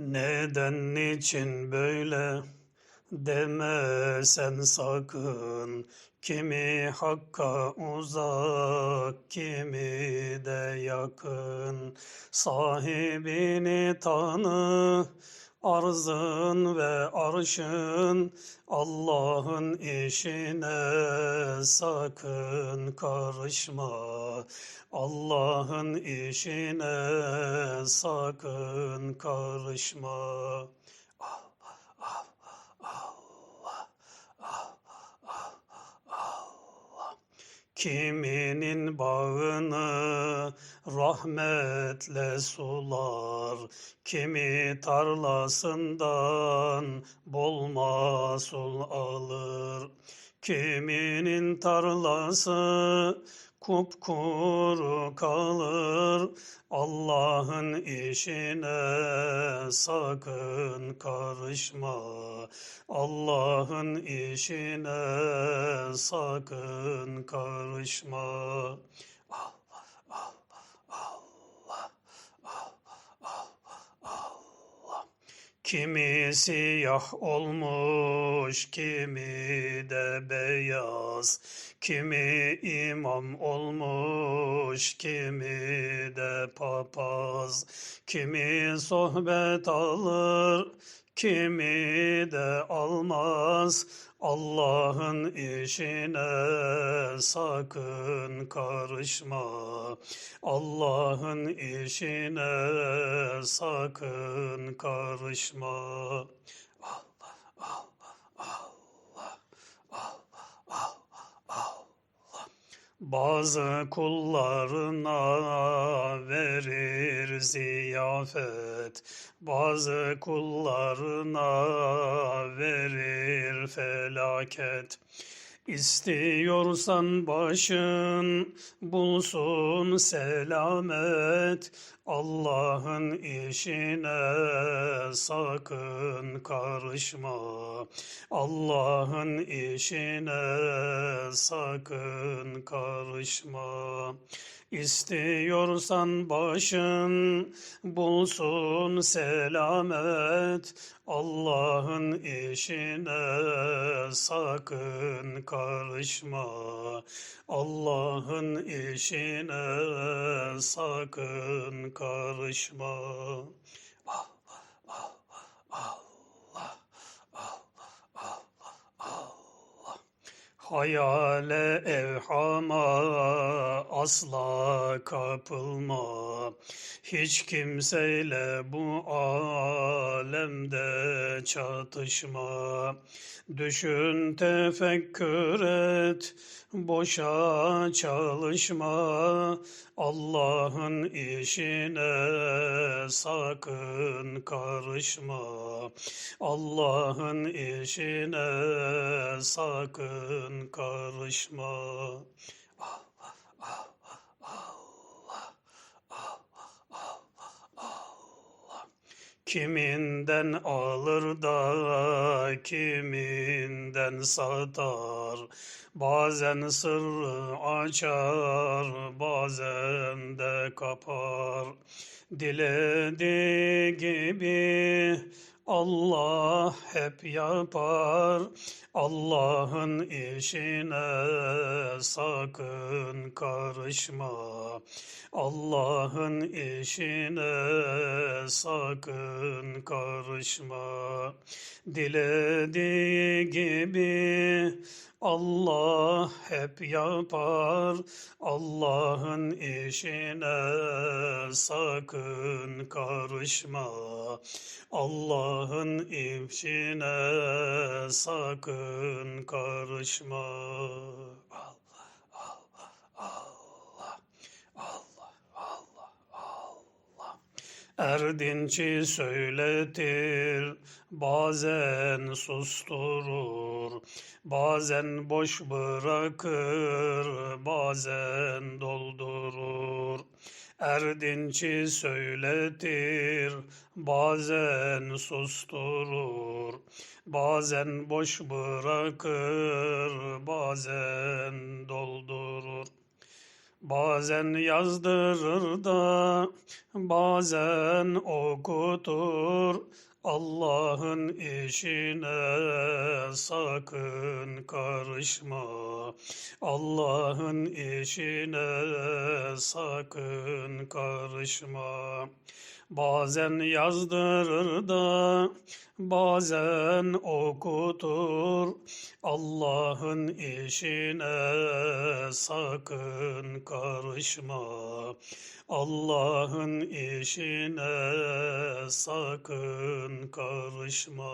Neden niçin böyle demesen sakın? Kimi hakka uzak kimi de yakın. Sahibini tanı arzın ve arşın Allah'ın işine sakın karışma Allah'ın işine sakın karışma. Kiminin bağını rahmetle sular, kimi tarlasından bol mahsul alır. Kiminin tarlası kupkuru kalır. Allah'ın işine sakın karışma. Allah'ın işine sakın karışma. Allah, Allah, Allah, Allah, Allah. Kimi siyah olmuş, kimi de beyaz. Kimi imam olmuş, kimi de papaz. Kimi sohbet alır, kimi de almaz. Allah'ın işine sakın karışma. Allah'ın işine sakın karışma. Allah, Allah, Allah, Allah, Allah, Allah. Bazı kullarına verir ziyafet, bazı kullarına verir felaket. İstiyorsan başın bulsun selamet, Allah'ın işine sakın karışma. Allah'ın işine sakın karışma. İstiyorsan başın bulsun selamet, Allah'ın işine sakın karışma. Allah'ın işine sakın karışma. Allah, Allah, Allah, Allah, Allah, Allah. Hayale evhama asla kapılma. Hiç kimseyle bu alemde çatışma. Düşün tefekkür et, boşa çalışma. Allah'ın işine sakın karışma. Allah'ın işine sakın karışma. Allah, Allah, Allah, Allah, Allah, Allah. Kiminden alır da kiminden satar. Bazen sırrı açar, bazen de kapar. Dilediği gibi Allah hep yapar. Allah'ın işine sakın karışma. Allah'ın işine sakın karışma. Dilediği gibi Allah hep yapar. Allah'ın işine sakın karışma. Allah'ın işine sakın karışma. Allah, Allah, Allah, Allah, Allah. Erdinçi söyletir, bazen susturur, bazen boş bırakır, bazen doldurur. Erdinçi söyletir, bazen susturur, bazen boş bırakır, bazen doldurur. Bazen yazdırır da bazen okutur. Allah'ın işine sakın karışma. Allah'ın işine sakın karışma. Bazen yazdırır da bazen okutur. Allah'ın işine sakın karışma. Allah'ın işine karışma.